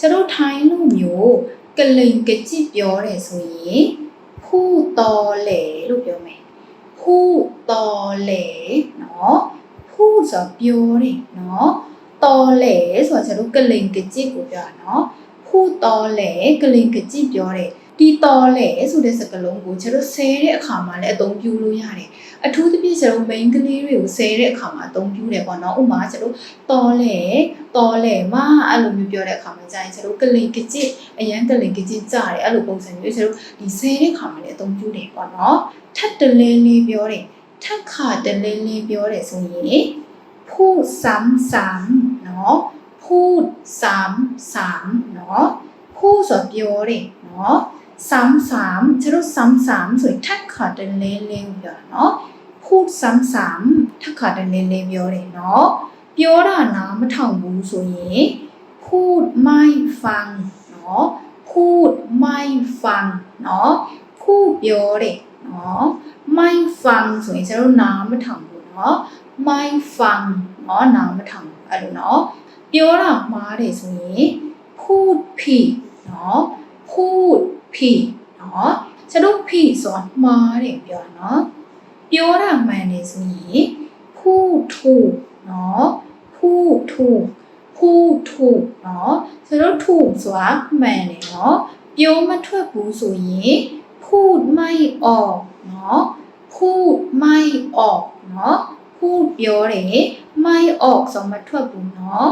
ကျတို့ထိုင်းလူမျိုးကလိန်ကကြစ်ပြောတယ်ဆိုရင်ဖူတော်လေလို့ပြောမယ်ဖူတော်လေနော်ဖူဆိုပြောတယ်နော်တော်လေဆိုတာကျတို့ကလိန်ကကြစ်ကိုပြောတာနော်ဖူတော်လေကလိန်ကကြစ်ပြောတယ် ဒီတော်လေဆိုတဲ့စကားလုံးကိုကျတို့ဆဲတဲ့အခါမှာလည်းအသုံးပြုလို့ရတယ်အထူးသဖြင့်ကျတို့ main ကလေးတွေကိုဆဲတဲ့အခါမှာအသုံးပြုတယ်ပေါ့နော်ဥပမာကျတို့တော်လေတော်လေမအဲ့လိုမျိုးပြောတဲ့အခါမှာကြာရင်ကျတို့ကလိန်ကကြစ်အရန်ကလိန်ကကြစ်ကြတယ်အဲ့လိုပုံစံမျိုးကျတို့ဒီဆဲတဲ့အခါမှာလည်းအသုံးပြုတယ်ပေါ့နော်ထပ်တလဲလေးပြောတယ်ထပ်ခါတလဲလေးပြောတယ်ဆိုရင်พูดซ้ำๆเนาะพูดซ้ำๆเนาะพูดဆိုပြောတယ်เนาะ ซ้ำๆကျတို့ซ้ำๆဆိုရင်ထပ်ခါတလဲလေးပြောတာเนาะ พูดซ้ำๆถ้าขาดเล่นๆပြောတယ်เนาะပြောတာနားမထောင်ဘူးဆိုရင်พูดไม่ฟังเนาะพูดไม่ฟังเนาะพูดပြောတယ်เนาะไม่ฟังဆိုရင်ကျတော့နားမထောင်ဘူးเนาะไม่ฟังเนาะနားမထောင်ဘူးအဲ့လိုเนาะပြောတာမှားတယ်ဆိုရင်พูดผิดเนาะพูด ผิดเนาะကျတော့ผิดဆိုတာမှားတယ်ပြောတာเนาะ ပြောတာမှန်တယ်ဆိုရင်พูดถูกเนาะพูดถูกพูดถูกเนาะဆိုတော့ถูกဆိုတာမှန်တယ်เนาะပြောမထွက်ဘူးဆိုရင်พูดไม่ออกเนาะพูดไม่ออกเนาะพูดပြောတယ်ไม่ออกဆိုမထွက်ဘူးเนาะ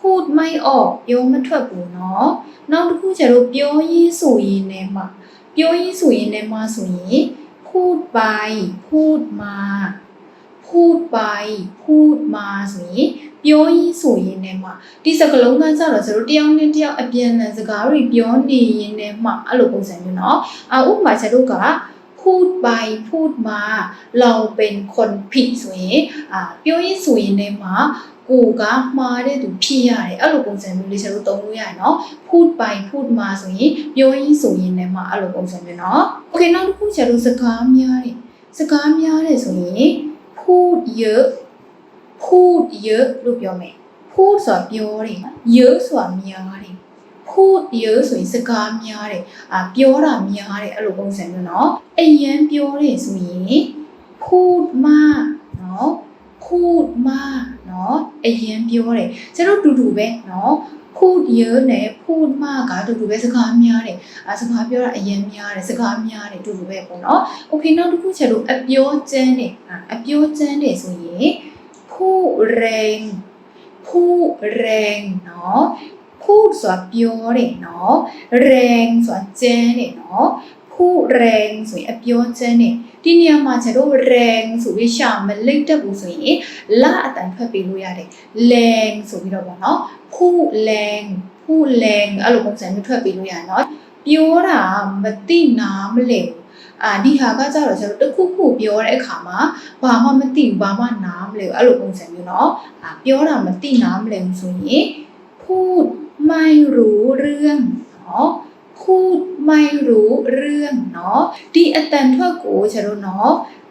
พูดไม่ออกပြောမထွက်ဘူးเนาะနောက်တစ်ခုကျတော့ပြောရင်းဆိုရင်လည်းမှာပြောရင်းဆိုရင်လည်းမှာဆိုရင် พูดไป พูดมา พูดไป พูดมาဆိုရင်ပြောရင်းဆိုရင်လည်းမှဒီစကားလုံးကကြတော့ကျတို့တယောက်နဲ့တယောက်အပြန်အလှန်စကားတွေပြောနေရင်လည်းမှအဲ့လိုပုံစံမျိုးเนาะအာဥပမာကျတို့က พูดไปพูดมาเราเป็นคนผิดဆိုရင်အာပြောရင်းဆိုရင်လည်းမှကိုကမှားတဲ့သူဖြစ်ရတယ်အဲ့လိုပုံစံမျိုးလေးကျတို့သုံးလို့ရတယ်เนาะ พูดไปพูดมาဆိုရင်ပြောရင်းဆိုရင်လည်းမှအဲ့လိုပုံစံမျိုးเนาะโอเคနောက်တစ်ခုကျတော့စကားများတယ်စကားများတယ်ဆိုရင်พูดเยอะพูดเยอะလို့ပြောမယ်พูดဆိုတာပြောတယ်เยอะဆိုတာများတယ် พูดเยอะဆိုရင်စကားများတယ်အာပြောတာများတယ်အဲ့လိုပုံစံမျိုးเนาะအရင်ပြောတယ်ဆိုရင်พูดมากเนาะพูดมากเนาะအရင်ပြောတယ်ကျတို့တူတူပဲเนาะ พูดเยอะနဲ့พูดมากကတူတူပဲစကားများတယ်အဲစကားပြောတာအရင်များတယ်စကားများတယ်တူတူပဲပေါ့နော်โอเคနောက်တစ်ခုချက်လို့အပြောကျန်းတယ်အပြောကျန်းတယ်ဆိုရင်พูดแรงพูดแรงเนาะ พูดဆိုတာပြောတယ်เนาะแรงဆိုတာကျန်းတယ်เนาะพูดแรงဆိုရင်အပြောကျန်းတယ်ဒီနေရာမှာချက်တို့ rang ဆိုပြီးရှာမလိမ့်တတ်ဘူးဆိုရင်လာအတန်ဖတ်ပေးလို့ရတယ် lang ဆိုပြီးတော့ပေါ့နော် ผู้แรงผู้แรงအဲ့လိုပုံစံမျိုးထွက်ပေးလို့ရတယ်เนาะပြောတာမသိနားမလည်ဘူးအာဒီဟာကကြတော့ကျွန်တော်တခုခုပြောတဲ့အခါမှာဘာမှမသိဘူးဘာမှနားမလည်ဘူးအဲ့လိုပုံစံမျိုးเนาะအာပြောတာမသိနားမလည်ဘူးဆိုရင်พูด ไม่รู้เรื่องเนาะพูดไม่รู้เรื่องเนาะဒီအတန်ထွက်ကိုကျွန်တော်เนาะ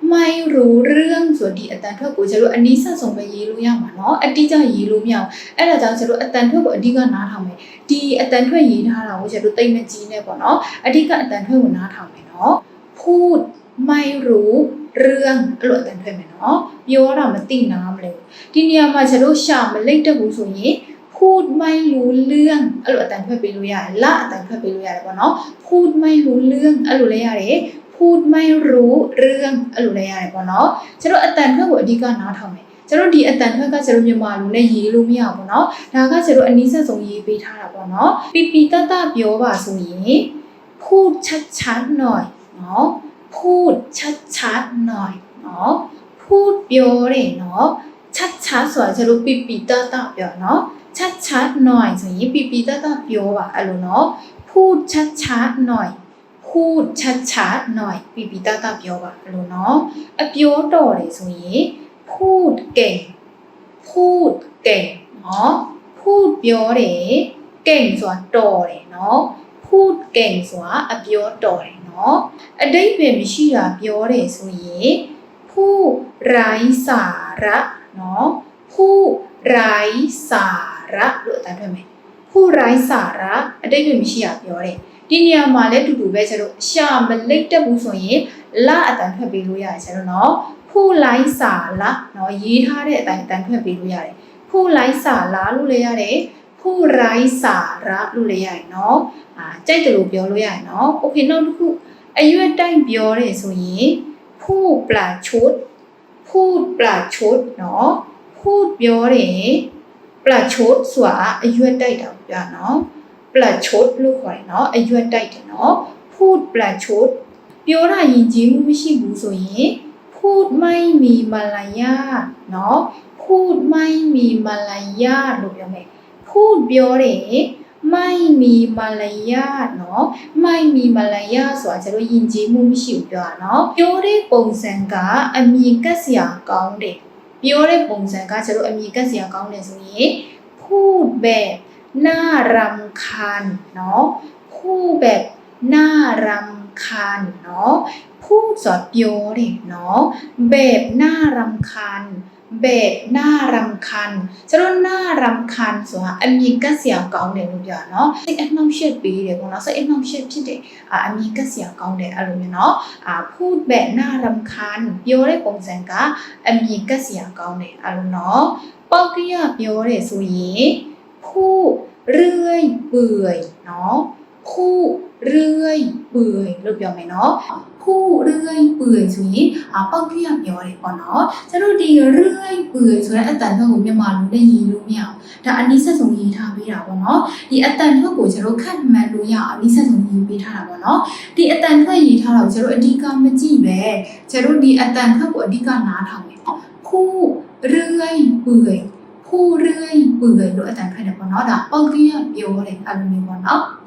ไม่รู้เรื่องဆိုဒီအတန်ထွက်ကိုကျတို့အနည်းဆက်ဆုံးပဲရေးလို့ရမှာเนาะအတိအကျရေးလို့မရအောင်အဲ့ဒါကြောင့်ကျတို့အတန်ထွက်ကိုအဓိကနားထောင်မယ်ဒီအတန်ထွက်ရေးထားတာကိုကျတို့တိတ်မကြီးနဲ့ပေါ့เนาะအဓိကအတန်ထွက်ကိုနားထောင်မယ်เนาะพูดไม่รู้เรื่องအဲ့လိုအတန်ထွက်မယ်เนาะပြောတာမသိနားမလဲဒီနေရာမှာကျတို့ရှာမလိမ့်တတ်ဘူးဆိုရင် พูดไม่รู้เรื่องအဲ့လိုအတန်ထွက်ပေးလို့ရတယ်ละအတန်ထွက်ပေးလို့ရတယ်ပေါ့เนาะพูดไม่รู้เรื่องအဲ့လိုလည်းရတယ် พูดไม่รู้เรื่องအဲ့လိုလည်းရတယ်ပေါ့နော်ကျတော့အတန်ထွက်ကိုအဓိကနားထောင်မယ်ကျတော့ဒီအတန်ထွက်ကကျတော့မြန်မာလူနဲ့ရေးလို့မရဘူးเนาะဒါကကျတော့အနည်းဆက်ဆုံးရေးပေးထားတာပေါ့နော်ပီပီတတပြောပါဆိုရင်พูดชัดๆหน่อยเนาะพูดชัดๆหน่อยเนาะพูดပြောတယ်เนาะชัดๆဆိုတာကျတော့ပီပီတတပြောเนาะ ชัดชัดหน่อยอย่างนี้ปีปีต้าต้าเปียวอะอะไรเนาะพูดชัดชัดหน่อย พูดชัดชัดหน่อยปีปีต้าต้าเปียวอะอะไรเนาะอเปียวต่อเลยอย่างนี้พูดเก่ง พูดเก่งเนาะพูดเปียวเดเก่งส่วนต่อเลยเนาะพูดเก่งส่วนอเปียวต่อเลยเนาะอดีตเป็นไม่ใช่อะเปียวเลยอย่างนี้ผู้ไร้สาระเนาะผู้ไร้สา ระလို့အတန်းထွက်မယ် ผู้ไร้สาระအတိတ်ပဲမရှိရပြောတယ်ဒီနေရာမှာလည်းတူတူပဲကျတော့ရှာမလိတ်တက်ဘူးဆိုရင်လာအတန်ထွက်ပေးလို့ရတယ်ကျတော့နော်ผู้ไร้สาระเนาะရေးထားတဲ့အတိုင်းအတန်ထွက်ပေးလို့ရတယ်ผู้ไร้สาระလို့လည်းရတယ်ผู้ไร้สาระလို့လည်းရတယ်เนาะအာကြိုက်တယ်လို့ပြောလို့ရတယ်เนาะโอเคနောက်တစ်ခုအရွက်တိုက်ပြောတယ်ဆိုရင်ผู้ปลาชดพูดปลาชดเนาะพูดပြောတယ် ပလတ်ချိုးဆိုတာအရွက်တိုက်တာပြနော်ပလတ်ချိုးလို့ခေါ်တယ်နော်အရွက်တိုက်တယ်နော် food ပလတ်ချိုးပြောတာယဉ်ကျေးမှုမရှိဘူးဆိုရင် food မိုင်းမီမလာယာနော် food မိုင်းမီမလာယာလို့ပြောမယ် food ပြောတယ်မိုင်းမီမလာယာနော်မိုင်းမီမလာယာဆိုတာကျွန်တော်ယဉ်ကျေးမှုမရှိဘူးပြောတာနော်ပြောတဲ့ပုံစံကအမြင်ကက်စရာကောင်းတယ် ပြောတဲ့ပုံစံကကျတော့အမြင်ကက်စရာကောင်းတယ်ဆိုရင်พูดแบบน่ารำคาญเนาะพูดแบบน่ารำ คาญเนาะพูดสอดပြောတယ်เนาะแบบน่ารำคาญแบบน่ารำคาญကျတော့น่ารำคาญဆိုတာအမြင်ကက်စရာကောင်းတယ်လို့ပြောတာเนาะစိတ်အနှောင့်အယှက်ပေးတယ်ပေါ့နော်စိတ်အနှောင့်အယှက်ဖြစ်တယ်အာအမြင်ကက်စရာကောင်းတယ်အဲ့လိုမျိုးเนาะအာพูดแบบน่ารำคาญပြောတဲ့ပုံစံက အမြင်ကက်စရာကောင်းတယ်အဲ့လိုနော်ပေါက်ကရပြောတယ်ဆိုရင်ผู้เรื่อยเปื่อยเนาะผู้ เรื่อยเปื่อยလို့ပြောမယ်နော်ผู้เรื่อยเปื่อยဆိုရင်အာပေါက်ကရပြောတယ်ပေါ့နော်ကျတို့ဒီเรื่อยเปื่อยဆိုတဲ့အတန်ထွက်ကိုမြန်မာလူနဲ့ရည်လို့မရအောင်ဒါအနည်းဆက်ဆုံးရေးထားပေးတာပေါ့နော်ဒီအတန်ထွက်ကိုကျတို့ခန့်မှန်းလို့ရအောင်အနည်းဆက်ဆုံးရေးပေးထားတာပေါ့နော်ဒီအတန်ထွက်ရေးထားတာကိုကျတို့အဓိကမကြည့်ပဲကျတို့ဒီအတန်ထွက်ကိုအဓိကနားထောင်မယ် ผู้เรื่อยเปื่อยผู้เรื่อยเปื่อยလို့အတန်ဖတ်တယ်ပေါ့နော်ဒါပေါက်ကရပြောတယ်အဲ့လိုမျိုးပေါ့နော်